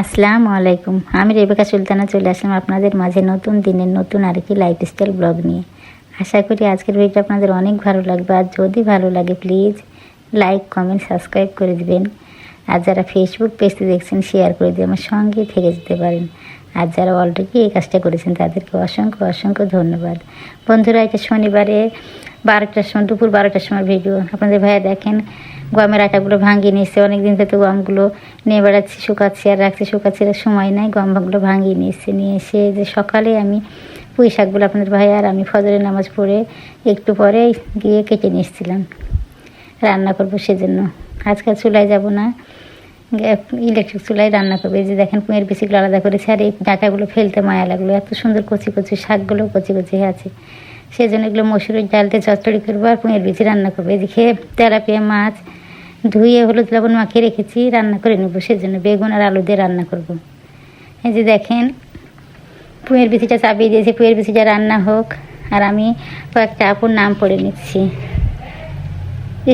আসসালামু আলাইকুম। আমি রেবেকা সুলতানা, চলে আসলাম আপনাদের মাঝে নতুন দিনের নতুন আরেকটি লাইফস্টাইল ব্লগ নিয়ে। আশা করি আজকের ভিডিওটা আপনাদের অনেক ভালো লাগবে। আর যদি ভালো লাগে প্লিজ লাইক কমেন্ট সাবস্ক্রাইব করে দেবেন। আর যারা ফেসবুক পেজতে দেখছেন শেয়ার করে দিয়ে আমার সঙ্গে থেকে যেতে পারেন। আর যারা অলরেডি এই কাজটা করেছেন, তাদেরকে অসংখ্য অসংখ্য ধন্যবাদ। বন্ধুরা, এটা শনিবারে বারোটার সময়, দুপুর বারোটার সময় ভিডিও। আপনাদের ভাইয়া দেখেন, গমের আটাগুলো ভাঙিয়ে নিয়েছে অনেকদিন থেকে গমগুলো নিয়ে বেড়াচ্ছি, শুকাচ্ছি আর রাখছি। শুকাচ্ছি আর সময় নাই, গমগুলো ভাঙিয়ে নিয়েছে নিয়ে এসে যে সকালে আমি পুঁই শাকগুলো আপনাদের ভাই আর আমি ফজরের নামাজ পড়ে একটু পরে গিয়ে কেটে নিয়ে এসেছিলাম রান্না করব সেজন্য। আজকাল চুলায় যাব না। ইলেকট্রিক চুলায় রান্না করবে। যে দেখেন পুঁয়ের বেশিগুলো আলাদা করেছে আর এই ডাটাগুলো ফেলতে মায়া লাগল। এত সুন্দর কচি কচি শাকগুলো কচি কচি আছে। সেই জন্য এগুলো মসুরের ডালতে চচ্চড়ি করব আর পুঁয়ের বিচি রান্না করব। এদিকে তেলাপিয়া মাছ ধুয়ে হলুদ লবণ মাখিয়ে রেখেছি, রান্না করে নেব। সেজন্য বেগুন আর আলু দিয়ে রান্না করব। এই যে দেখেন পুঁয়ের বিচিটা চাপিয়ে দিয়েছি পুঁয়ের বিচিটা রান্না হোক। আর আমি কয়েকটা আপুর নাম পড়ে নিচ্ছি।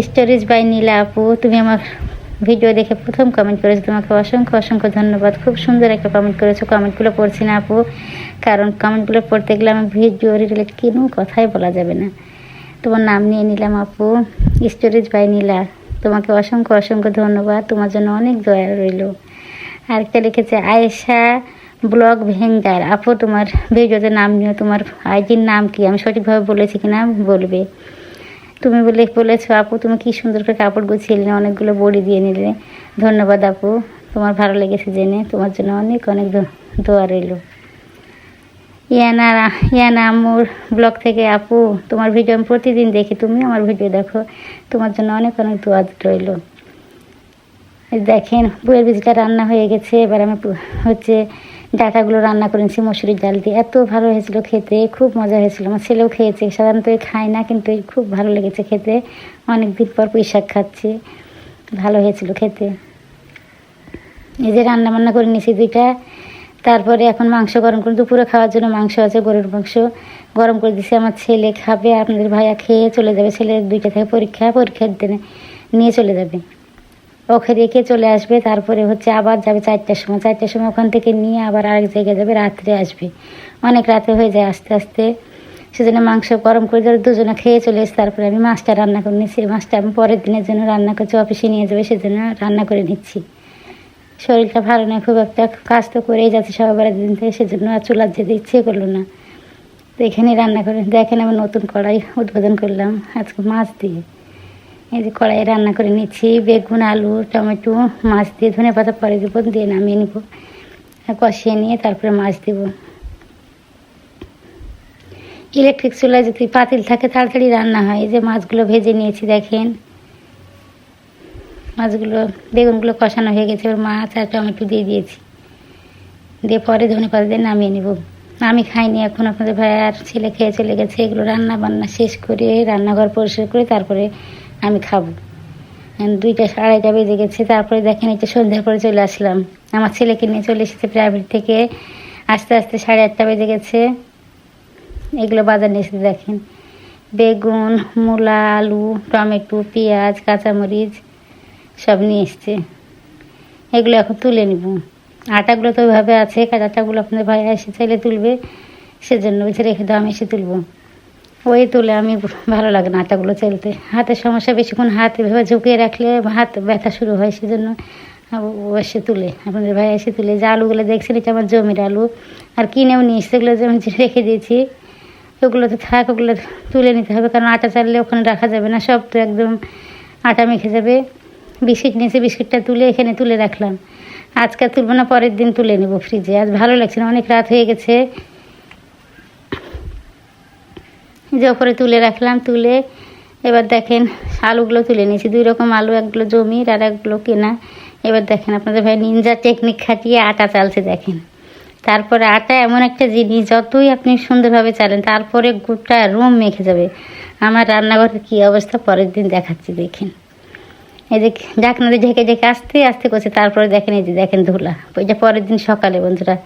স্টোরেজ বাই নীলা আপু, তুমি আমার ভিডিও দেখে প্রথম কমেন্ট করেছ। তোমাকে অসংখ্য অসংখ্য ধন্যবাদ। খুব সুন্দর একটা কমেন্ট করেছ। কমেন্টগুলো পড়ছি না আপু। কারণ কমেন্টগুলো পড়তে গেলে আমার ভিডিও রিলেটেড কোনো কথাই বলা যাবে না। তোমার নাম নিয়ে নিলাম আপু। স্টোরেজ বাই নীলা তোমাকে অসংখ্য অসংখ্য ধন্যবাদ। তোমার জন্য অনেক দয়া রইল। আরেকটা লিখেছে, আয়েশা ব্লগ ভেঙ্গার। আপু, তোমার ভিডিওতে নাম নিও। তোমার আইডির নাম কি? আমি সঠিকভাবে বলেছি কিনা? বলবে। তুমি বলে বলেছ, আপু, তুমি কি সুন্দর করে কাপড় গুছিয়ে নিলে, অনেকগুলো বড়ি দিয়ে নিলে? ধন্যবাদ, আপু। তোমার ভালো লেগেছে জেনে। তোমার জন্য অনেক অনেক দোয়া রইল। ইয়ানা ইয়ানা আম্মুর ব্লগ থেকে, আপু, তোমার ভিডিও আমি প্রতিদিন দেখি, তুমি আমার ভিডিও দেখো। তোমার জন্য অনেক অনেক দোয়া রইল। দেখেন বইয়ের বীজটা রান্না হয়ে গেছে। এবার আমি হচ্ছে ডাটাগুলো রান্না করেছি মসুরির ডাল দিয়ে। এত ভালো হয়েছিল খেতে, খুব মজা হয়েছিল। আমার ছেলেও খেয়েছে, সাধারণত খায় না, কিন্তু খুব ভালো লেগেছে খেতে। অনেক দিন পর পুঁই খাচ্ছি, ভালো হয়েছিল খেতে। এই যে রান্না বান্না করে নিয়েছি দুইটা, তারপরে এখন মাংস গরম করে দুপুরে খাওয়ার জন্য মাংস আছে, গরুর মাংস গরম করে দিছি আমার ছেলে খাবে, আপনাদের ভাইয়া খেয়ে চলে যাবে। ছেলের দুইটা থেকে পরীক্ষা, পরীক্ষার দিনে নিয়ে চলে যাবে। ওকে রেখে চলে আসবে, তারপরে হচ্ছে আবার যাবে চারটার সময়। চারটার সময় ওখান থেকে নিয়ে আবার আরেক জায়গায় যাবে, রাত্রে আসবে। অনেক রাতে হয়ে যায় আস্তে আস্তে। সেজন্য মাংস গরম করে ধরে দুজনে খেয়ে চলে এসে তারপরে আমি মাছটা রান্না করে নিচ্ছি। মাছটা আমি পরের দিনের জন্য রান্না করছি, অফিসে নিয়ে যাবে, সেজন্য রান্না করে নিচ্ছি। শরীরটা ভালো না খুব একটা কাজ তো করেই যাচ্ছে সবার দিন থেকে, সেজন্য আর চুলার যেতে ইচ্ছে করল না। তো এখানে রান্না করে, দেখেন আমি নতুন কড়াই উদ্বোধন করলাম আজকে মাছ দিয়ে। এই যে কড়াই রান্না করে নিচ্ছি, বেগুন, আলু, টমেটো, মাছ দিয়ে ধনে পাতা পরে দেবো, দিয়ে নামিয়ে নিব। কষিয়ে নিয়ে তারপরে মাছ দেবো। ইলেকট্রিক চুলায় যদি পাতিল থাকে, তাড়াতাড়ি রান্না হয়। এই যে মাছগুলো ভেজে নিয়েছি, দেখেন। মাছগুলো, বেগুনগুলো কষানো হয়ে গেছে, এবার মাছ আর টমেটো দিয়ে দিয়েছি। দিয়ে পরে ধনে পাতা দিয়ে নামিয়ে নেব। আমি খাইনি এখন, আপনাদের ভাই আর ছেলে খেয়ে চলে গেছে। এগুলো রান্না বান্না শেষ করে, রান্নাঘর পরিষ্কার করে, তারপরে আমি খাব। দুইটা আড়াইটা বেজে গেছে, তারপরে দেখেন এটা সন্ধ্যার পরে চলে আসলাম। আমার ছেলেকে নিয়ে চলে এসেছে প্রাইভেট থেকে। আস্তে আস্তে সাড়ে আটটা বেজে গেছে। এগুলো বাজার নিয়ে এসেছে দেখেন। বেগুন, মূলা, আলু, টমেটো, পেঁয়াজ, কাঁচামরিচ সব নিয়ে এসছে। এগুলো এখন তুলে নিব। আটাগুলো তো ওইভাবে আছে আটাগুলো আপনাদের ভাই এসে চাইলে তুলবে। সেজন্য বলছে রেখে দাও, আমি এসে তুলবো। ওই তুলে আমি ভালো লাগে না আটাগুলো চলতে। হাতের সমস্যা বেশিক্ষণ হাত এভাবে ঝুঁকিয়ে রাখলে হাত ব্যথা শুরু হয় সেজন্য এসে তুলে, আপনাদের ভাই এসে তুলে। যে আলুগুলো দেখছেন, এটা আমার জমির আলু। আর কিনেও নিয়ে এসছে, এগুলো যে আমি রেখে দিয়েছি। ওগুলো তো থাক, ওগুলো তুলে নিতে হবে, কারণ আটা চাললে ওখানে রাখা যাবে না, সব তো একদম আটা মেখে যাবে। বিস্কিট নিয়েছে, বিস্কিটটা তুলে এখানে তুলে রাখলাম। আজকে তুলবো না, পরের দিন তুলে নেব ফ্রিজে আজ ভালো লাগছে না, অনেক রাত হয়ে গেছে। যে ওপরে তুলে রাখলাম, তুলে এবার দেখেন আলুগুলো তুলে নিয়েছি। দুই রকম আলু, একগুলো জমির আর একগুলো কেনা। এবার দেখেন আপনাদের ভাই নিনজা টেকনিক খাটিয়ে আটা চালছে, দেখেন। তারপরে আটা এমন একটা জিনিস, যতই আপনি সুন্দরভাবে চালেন, তারপরে গোটা রুম মেখে যাবে। আমার রান্নাঘরের কী অবস্থা, পরের দিন দেখাচ্ছি, দেখেন। এই যে ঢাকনা দিয়ে ঢেকে ঢেকে আস্তে আস্তে করছে, তারপরে দেখেন এই যে দেখেন ধুলা। ওইটা পরের দিন সকালে, বন্ধুরা।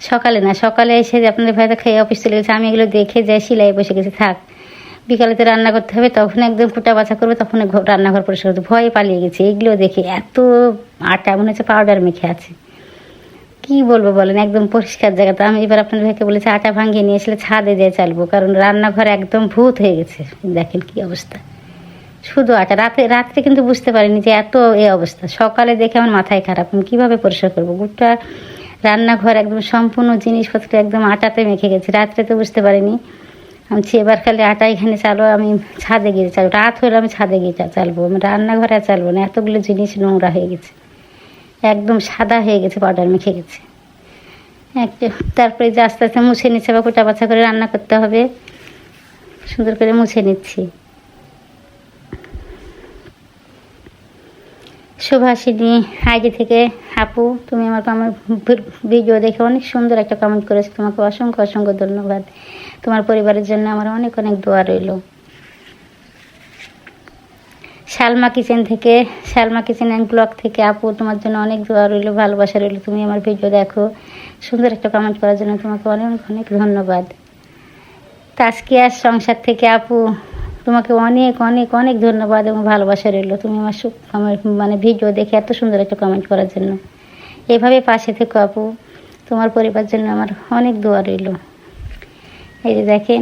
সকালে না, সকালে এসে যে আপনাদের ভাইটা খেয়ে অফিস চলে গেছে, আমি এগুলো দেখে যাই, সিলাই বসে গেছি, থাক। বিকালে তো রান্না করতে হবে, তখন একদম ফুটা বাছা করবে, তখন রান্নাঘর পরিষ্কার করতে ভয়ে পালিয়ে গেছে, এগুলো দেখে এত আটা, মনে হচ্ছে পাউডার মেখে আছে। কি বলব বলেন, একদম পরিষ্কার জায়গা। তো আমি এবার আপনার ভাইকে বলেছি, আটা ভাঙিয়ে নিয়ে আসলে ছাদে দিয়ে চালবো, কারণ রান্নাঘর একদম ভূত হয়ে গেছে। দেখেন কি অবস্থা। শুধু আটা, রাতে, রাত্রে কিন্তু বুঝতে পারিনি যে এত এই অবস্থা। সকালে দেখে আমার মাথায় খারাপ, আমি কীভাবে পরিষ্কার করব? গোটা রান্নাঘর একদম সম্পূর্ণ জিনিসপত্র একদম আটাতে মেখে গেছে। রাত্রে তো বুঝতে পারিনি। আমি এবার খালি আটা এখানে চালো, আমি ছাদে গিয়ে চালবো। রাত হলে আমি ছাদে গিয়ে চালবো। আমি রান্নাঘরে চালবো না। এতগুলো জিনিস নোংরা হয়ে গেছে। একদম সাদা হয়ে গেছে পাউডার মেখে গেছে। তারপরে যে আস্তে আস্তে মুছে নিচ্ছে বা কোটা বাছা করে রান্না করতে হবে। সুন্দর করে মুছে নিচ্ছি। সুভাষিনী আইডি থেকে আপু, তুমি আমার আমার ভিডিও দেখে অনেক সুন্দর একটা কমেন্ট করেছ। তোমাকে অসংখ্য অসংখ্য ধন্যবাদ। তোমার পরিবারের জন্য আমার অনেক অনেক দোয়া রইল। শালমা কিচেন থেকে শালমা কিচেন অ্যান্ড ব্লগ থেকে আপু, তোমার জন্য অনেক দোয়া রইল, ভালোবাসা রইল। তুমি আমার ভিডিও দেখো। সুন্দর একটা কমেন্ট করার জন্য তোমাকে অনেক অনেক ধন্যবাদ। তাস্কিয়ার সংসার থেকে আপু তোমাকে অনেক অনেক অনেক ধন্যবাদ এবং ভালোবাসা রইল। তুমি আমার মানে ভিডিও দেখে এত সুন্দর একটা কমেন্ট করার জন্য। এভাবে পাশে থেকো আপু। তোমার পরিবার জন্য আমার অনেক দোয়া রইল। এই যে দেখেন,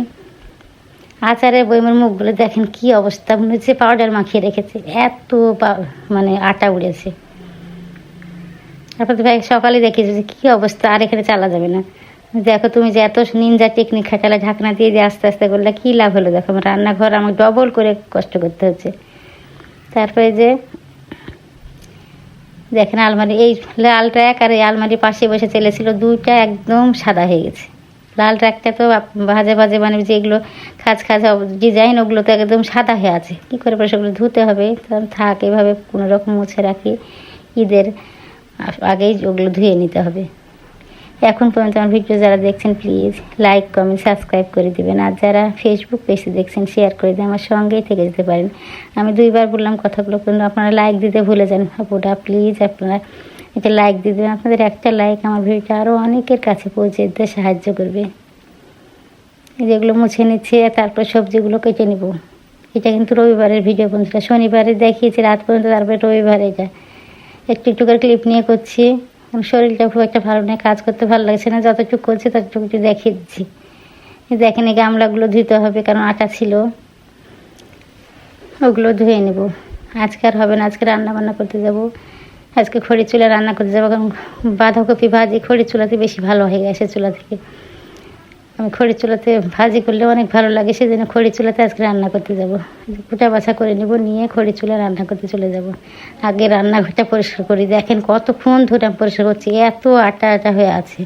আচারের বইমের মুখগুলো দেখেন কি অবস্থা। মনে হচ্ছে পাউডার মাখিয়ে রেখেছে। এত মানে আটা উড়েছে। তারপর ভাই সকালে দেখেছি যে কী অবস্থা, আর এখানে চালা যাবে না। দেখো তুমি যে এত নিনজা টেকনিক খাটালে ঢাকনা দিয়ে যে আস্তে আস্তে করলে কী লাভ হলো? দেখো আমার রান্নাঘর আমার ডবল করে কষ্ট করতে হচ্ছে। তারপরে যে, দেখেন আলমারি, এই লালটা এক আর এই আলমারির পাশে বসে চলেছিল দুইটা একদম সাদা হয়ে গেছে। লাল ট্র্যাকটা তো ভাজে ভাজে মানে যেগুলো খাজ খাজ ডিজাইন ওগুলো তো একদম সাদা হয়ে আছে। কী করে পরে সেগুলো ধুতে হবে? থাক, এভাবে কোনো রকম মুছে রাখি। ঈদের আগেই ওগুলো ধুয়ে নিতে হবে। এখন পর্যন্ত আমার ভিডিও যারা দেখছেন প্লিজ লাইক কমেন্ট সাবস্ক্রাইব করে দিবেন। আর যারা ফেসবুক পেজে দেখছেন শেয়ার করে দিয়ে আমার সঙ্গেই থেকে যেতে পারেন। আমি দুইবার বললাম কথাগুলো, কিন্তু আপনারা লাইক দিতে ভুলে যান। আপুটা প্লিজ আপনারা এটা লাইক দিয়ে দেবেন। আপনাদের একটা লাইক আমার ভিডিওটা আরও অনেকের কাছে পৌঁছে দিতে সাহায্য করবে। যেগুলো মুছে নিচ্ছে তারপর সবজিগুলো কেটে নিব। এটা কিন্তু রবিবারের ভিডিও, বন্ধুরা। শনিবারে দেখিয়েছি, রাত পর্যন্ত তারপরে রবিবার এটা। একটু একটু করে ক্লিপ নিয়ে করছি। কারণ শরীরটা খুব একটা ভালো নেই কাজ করতে ভালো লাগছে না, যতটুকু করছে ততটুকু দেখিয়ে দিচ্ছি। দেখেন গামলাগুলো ধুতে হবে, কারণ আটা ছিল। ওগুলো ধুয়ে নেব। আজকে আর হবে না, আজকে রান্না বান্না করতে যাব। আজকে খড়ি চুলা রান্না করতে যাব, কারণ বাঁধাকপি ভাজি খড়ি চুলাতে বেশি ভালো হয়ে গেছে চুলা থেকে। আমি খড়ি চুলাতে ভাজি করলে অনেক ভালো লাগে, সেজন্য খড়ি চুলাতে আজকে রান্না করতে যাব। কুটা বাছা করে নেব, নিয়ে খড়ি চুলা রান্না করতে চলে যাব। আগে রান্নাঘরটা পরিষ্কার করি, দেখেন কতক্ষণ ধরে আমি পরিষ্কার করছি, এত আটা আটা হয়ে আছে।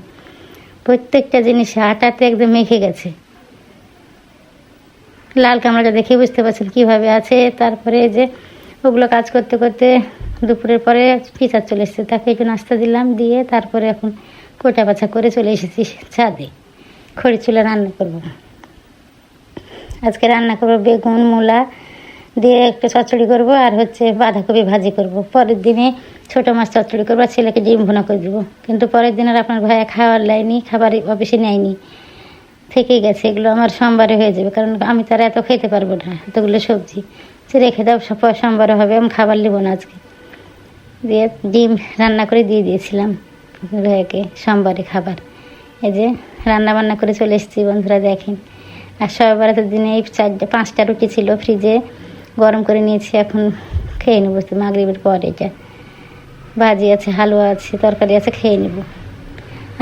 প্রত্যেকটা জিনিস আটাতে একদম মেখে গেছে। লাল কামড়াটা দেখে বুঝতে পারছেন কীভাবে আছে। তারপরে যে ওগুলো কাজ করতে করতে দুপুরের পরে পিচার চলে এসেছে, তাকে একটু নাস্তা দিলাম, দিয়ে তারপরে এখন কোটা বাছা করে চলে এসেছি ছাদে। খড়ি চুলে রান্না করব। আজকে রান্না করব বেগুন, মূলা দিয়ে একটু চচ্চড়ি করব আর হচ্ছে বাঁধাকপি ভাজি করব। পরের দিনে ছোটো মাছ চচ্চড়ি করব, আর ছেলেকে ডিম ভুনা করে দেবো। কিন্তু পরের দিন আর আপনার ভাইয়া খাওয়ার লাইনি, খাবার অফিসে নেয়নি। থেকেই গেছে, এগুলো আমার সোমবারে হয়ে যাবে, কারণ আমি তারা এত খেতে পারব না, এতগুলো সবজি। রেখে দাও সোমবারে হবে, আমি খাবার নেব না আজকে। দিয়ে ডিম রান্না করে দিয়ে দিয়েছিলাম ভাইয়াকে, সোমবারে খাবার। এই যে রান্না বান্না করে চলে এসেছি, বন্ধুরা দেখেন। আর সবাই তো দিনে এই চারটে, পাঁচটা রুটি ছিল, ফ্রিজে গরম করে নিয়েছি, এখন খেয়ে নেব মাগরিবের পর এটা। ভাজি আছে, হালুয়া আছে, তরকারি আছে, খেয়ে নেব।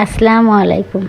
আসসালামু আলাইকুম।